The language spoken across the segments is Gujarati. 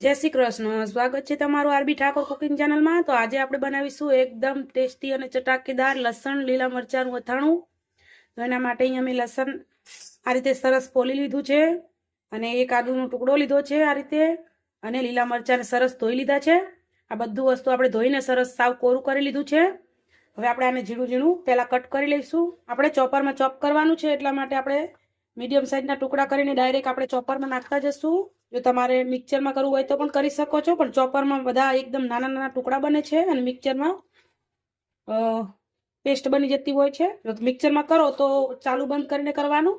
જય શ્રી કૃષ્ણ. સ્વાગત છે તમારું આરબી ઠાકોર કુકિંગ ચેનલમાં. તો આજે આપણે બનાવીશું એકદમ ટેસ્ટી અને ચટાકેદાર લસણ, લીલા મરચાંનું અથાણું. તો એના માટે અહીંયા મેં લસણ આ રીતે સરસ પોલી લીધું છે અને એક આદુનો ટુકડો લીધો છે આ રીતે અને લીલા મરચાંને સરસ ધોઈ લીધા છે. આ બધું વસ્તુ આપણે ધોઈને સરસ સાવ કોરું કરી લીધું છે. હવે આપણે આને ઝીણું ઝીણું પહેલાં કટ કરી લઈશું. આપણે ચોપરમાં ચોપ કરવાનું છે એટલા માટે આપણે મીડિયમ સાઇઝના ટુકડા કરીને ડાયરેક્ટ આપણે ચોપરમાં નાખતા જશું. જો તમારે મિક્સરમાં કરવું હોય તો પણ કરી શકો છો, પણ ચોપરમાં બધા એકદમ નાના નાના ટુકડા બને છે અને મિક્સરમાં પેસ્ટ બની જતી હોય છે. જો મિક્સરમાં કરો તો ચાલુ બંધ કરીને કરવાનું,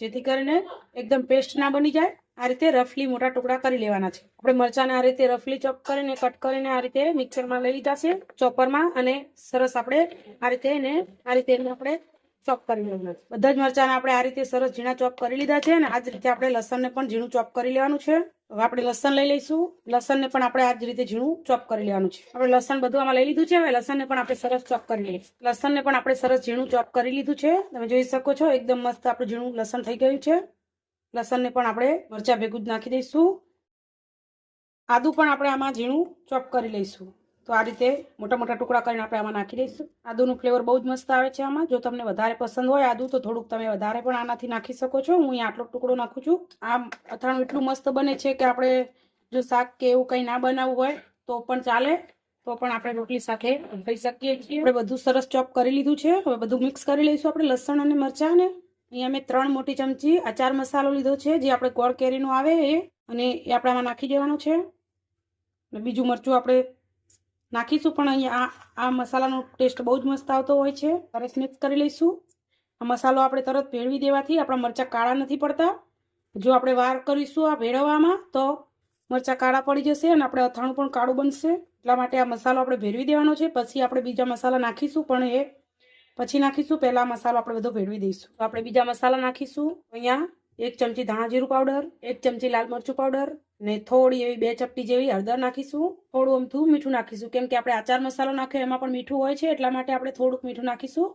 જેથી કરીને એકદમ પેસ્ટ ના બની જાય. આ રીતે રફલી મોટા ટુકડા કરી લેવાના છે. આપણે મરચાંને આ રીતે રફલી ચોપ કરીને, કટ કરીને આ રીતે મિક્સરમાં લઈ લીધા ચોપરમાં અને સરસ આપણે આ રીતે એને, આ રીતે એને આપણે ચોપ કરી લેવાનું બધા જ મરચાંને આપણે આ રીતે સરસ ઝીણા ચોપ કરી લીધા છે અને આ જ રીતે આપણે લસણને પણ ઝીણું ચોપ કરી લેવાનું છે. હવે આપણે લસણ લઈ લઈશું. લસણને પણ આપણે આ જ રીતે ઝીણું ચોપ કરી લેવાનું છે. આપણે લસણ બધું આમાં લઈ લીધું છે. હવે લસણને પણ આપણે સરસ ચોપ કરી લઈએ લસણને પણ આપણે સરસ ઝીણું ચોપ કરી લીધું છે. તમે જોઈ શકો છો, એકદમ મસ્ત આપણું ઝીણું લસણ થઈ ગયું છે. લસણને પણ આપણે મરચાં ભેગું જ નાખી દઈશું. આદું પણ આપણે આમાં ઝીણું ચોપ કરી લઈશું. તો આ રીતે મોટા મોટા ટુકડા કરીને આપણે આમાં નાખી દઈશું. આદુનું ફ્લેવર બહુ જ મસ્ત આવે છે આમાં. જો તમને વધારે પસંદ હોય આદુ, તો થોડુંક તમે વધારે પણ આનાથી નાખી શકો છો. હું અહીંયા આટલો ટુકડો નાખું છું. આમ અથાણું એટલું મસ્ત બને છે કે આપણે જો શાક કે એવું કંઈ ના બનાવવું હોય, તો પણ ચાલે. તો પણ આપણે રોટલી સાથે ખાઈ શકીએ છીએ. આપણે બધું સરસ ચોપ કરી લીધું છે. હવે બધું મિક્સ કરી લઈશું આપણે લસણ અને મરચાં ને અહીંયા મેં ત્રણ મોટી ચમચી અચાર મસાલો લીધો છે. જે આપણે ગોળ કેરીનો આવે એ, અને એ આપણે આમાં નાખી દેવાનું છે. અને બીજું મરચું આપણે નાખીશું, પણ અહીંયા આ મસાલાનો ટેસ્ટ બહુ જ મસ્ત આવતો હોય છે. સરસ મિક્સ કરી લઈશું. આ મસાલો આપણે તરત ભેળવી દેવાથી આપણા મરચાં કાળા નથી પડતા. જો આપણે વાર કરીશું આ ભેળવવામાં, તો મરચાં કાળા પડી જશે અને આપણે અથાણું પણ કાળું બનશે. એટલા માટે આ મસાલો આપણે ભેળવી દેવાનો છે. પછી આપણે બીજા મસાલા નાખીશું, પણ એ પછી નાખીશું. પહેલાં મસાલો આપણે બધો ભેળવી દઈશું. આપણે બીજા મસાલા નાખીશું અહીંયા. એક ચમચી ધાણા જીરું પાવડર, એક ચમચી લાલ મરચું પાવડર ને થોડી એવી બે ચપટી જેવી હળદર નાખીશું. થોડું અમથું મીઠું નાખીશું, કેમ કે આપણે આચાર મસાલો નાખ્યો એમાં પણ મીઠું હોય છે, એટલા માટે આપણે થોડુંક મીઠું નાખીશું.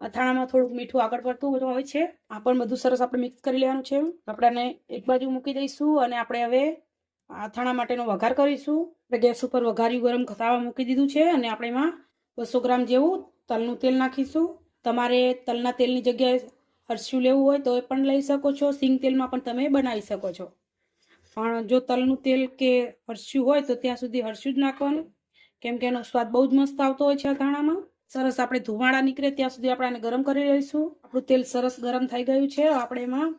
અથાણામાં થોડુંક મીઠું આગળ પડતું હોય છે. આ પણ બધું સરસ આપણે મિક્સ કરી લેવાનું છે. આપણે એક બાજુ મૂકી દઈશું અને આપણે હવે અથાણા માટેનો વઘાર કરીશું. આપણે ગેસ ઉપર વઘાર્યું ગરમ ખસાવા મૂકી દીધું છે અને આપણે એમાં બસો ગ્રામ જેવું તલનું તેલ નાખીશું. તમારે તલના તેલની જગ્યાએ હરસ્યું લેવું હોય તો એ પણ લઈ શકો છો. સિંગ તેલમાં પણ તમે બનાવી શકો છો. પણ જો તલનું તેલ કે હરસ્યું હોય તો ત્યાં સુધી હરસ્યું જ નાખવાનું. કેમ કે એનો સ્વાદ બહુ જ મસ્ત આવતો હોય છે અથાણામાં સરસ આપણે ધુમાડા નીકળે ત્યાં સુધી આપણે આને ગરમ કરી લઈશું. આપણું તેલ સરસ ગરમ થઈ ગયું છે. આપણે એમાં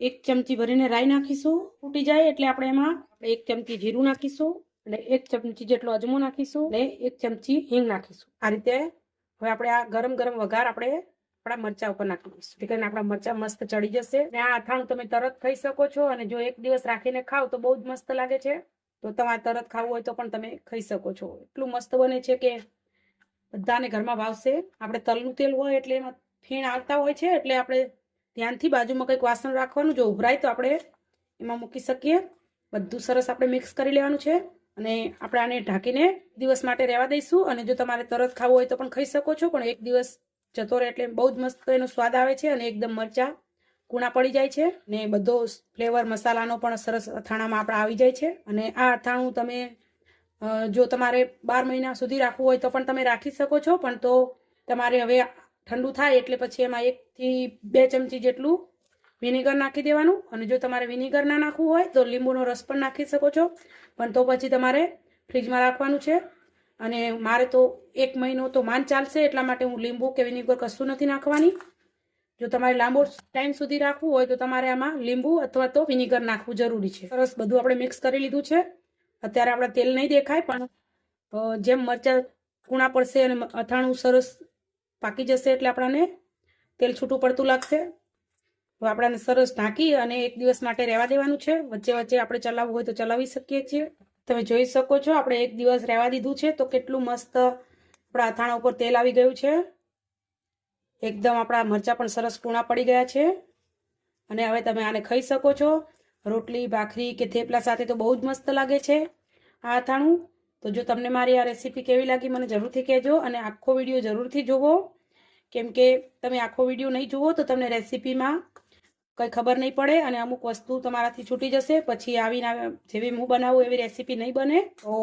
એક ચમચી ભરીને રાઈ નાખીશું. ફૂટી જાય એટલે આપણે એમાં એક ચમચી જીરું નાખીશું અને એક ચમચી જેટલો અજમો નાખીશું અને એક ચમચી હિંગ નાખીશું. આ રીતે હવે આપણે આ ગરમ ગરમ વઘાર આપણે આપણા મરચા ઉપર નાખી દઈશું. કરીને આપણા મરચા મસ્ત ચડી જશે. અને આ અથાણું તમે તરત ખાઈ શકો છો અને જો એક દિવસ રાખીને ખાવ તો બહુ જ મસ્ત લાગે છે. તો તમારે તરત ખાવું હોય તો પણ તમે ખાઈ શકો છો. એટલું મસ્ત બને છે કે બધાને ઘરમાં ભાવશે. આપણે તલનું તેલ હોય એટલે એમાં ફીણ આવતા હોય છે એટલે આપણે ધ્યાનથી બાજુમાં કંઈક વાસણ રાખવાનું. જો ઉભરાય તો આપણે એમાં મૂકી શકીએ. બધું સરસ આપણે મિક્સ કરી લેવાનું છે અને આપણે આને ઢાંકીને દિવસ માટે રહેવા દઈશું. અને જો તમારે તરત ખાવું હોય તો પણ ખાઈ શકો છો. પણ એક દિવસ જતો રહે એટલે બહુ જ મસ્ત એનો સ્વાદ આવે છે અને એકદમ મરચાં કૂણા પડી જાય છે ને બધો ફ્લેવર મસાલાનો પણ સરસ અથાણામાં આપણે આવી જાય છે. અને આ અથાણું તમે જો તમારે બાર મહિના સુધી રાખવું હોય તો પણ તમે રાખી શકો છો, પણ તો તમારે હવે ઠંડુ થાય એટલે પછી એમાં એકથી બે ચમચી જેટલું વિનેગર નાખી દેવાનું. અને જો તમારે વિનેગર ના નાખવું હોય તો લીંબુનો રસ પણ નાખી શકો છો. પણ તો પછી તમારે ફ્રીજમાં રાખવાનું છે. અને મારે તો એક મહિનો તો માન ચાલશે, એટલા માટે હું લીંબુ કે વિનેગર કશું નથી નાખવાની. જો તમારે લાંબો ટાઈમ સુધી રાખવું હોય તો તમારે આમાં લીંબુ અથવા તો વિનેગર નાખવું જરૂરી છે. સરસ બધું આપણે મિક્સ કરી લીધું છે. અત્યારે આપણે તેલ નહીં દેખાય, પણ જેમ મરચાં કૂણા પડશે અને અથાણું સરસ પાકી જશે એટલે આપણને તેલ છૂટું પડતું લાગશે. હવે આપણાને સરસ ઢાંકી અને એક દિવસ માટે રહેવા દેવાનું છે. વચ્ચે વચ્ચે આપણે ચલાવવું હોય તો ચલાવી શકીએ છીએ. તમે જોઈ શકો છો, આપણે એક દિવસ રહેવા દીધું છે, તો કેટલું મસ્ત આપણા અથાણા ઉપર તેલ આવી ગયું છે. એકદમ આપણા મરચાં પણ સરસ કૂણા પડી ગયા છે. અને હવે તમે આને ખાઈ શકો છો. રોટલી, ભાખરી કે થેપલા સાથે તો બહુ જ મસ્ત લાગે છે આ અથાણું. તો જો તમને મારી આ રેસીપી કેવી લાગી, મને જરૂરથી કહેજો અને આખો વીડિયો જરૂરથી જુઓ કેમ કે તમે આખો વીડિયો નહીં જુઓ તો તમને રેસીપીમાં કંઈ ખબર નહીં પડે અને અમુક વસ્તુ તમારાથી છૂટી જશે. પછી આવીને જેવી હું બનાવું એવી રેસીપી નહીં બને. તો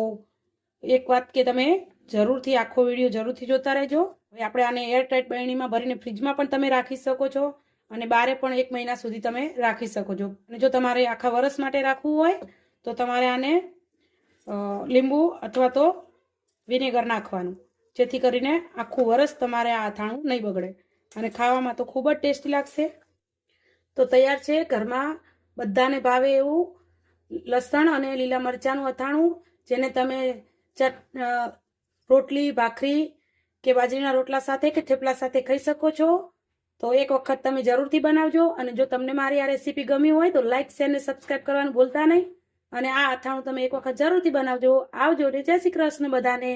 એક વાત કે તમે જરૂરથી આખો વીડિયો જરૂરથી જોતા રહેજો. હવે આપણે આને એરટાઈટ બહેણીમાં ભરીને ફ્રીજમાં પણ તમે રાખી શકો છો અને બારે પણ એક મહિના સુધી તમે રાખી શકો છો. અને જો તમારે આખા વરસ માટે રાખવું હોય, તો તમારે આને લીંબુ અથવા તો વિનેગર નાખવાનું. જેથી કરીને આખું વરસ તમારે આ અથાણું નહીં બગડે. અને ખાવામાં તો ખૂબ જ ટેસ્ટી લાગશે. તો તૈયાર છે ઘરમાં બધાને ભાવે એવું લસણ અને લીલા મરચાંનું અથાણું, જેને તમે ચટ રોટલી, ભાખરી કે બાજરીના રોટલા સાથે કે થેપલા સાથે ખાઈ શકો છો. તો એક વખત તમે જરૂરથી બનાવજો અને જો તમને મારી આ રેસીપી ગમી હોય તો લાઇક શેર ને સબસ્ક્રાઈબ કરવાનું ભૂલતા નહીં. અને આ અથાણું તમે એક વખત જરૂરથી બનાવજો. આવજો. જય શ્રી કૃષ્ણ બધાને.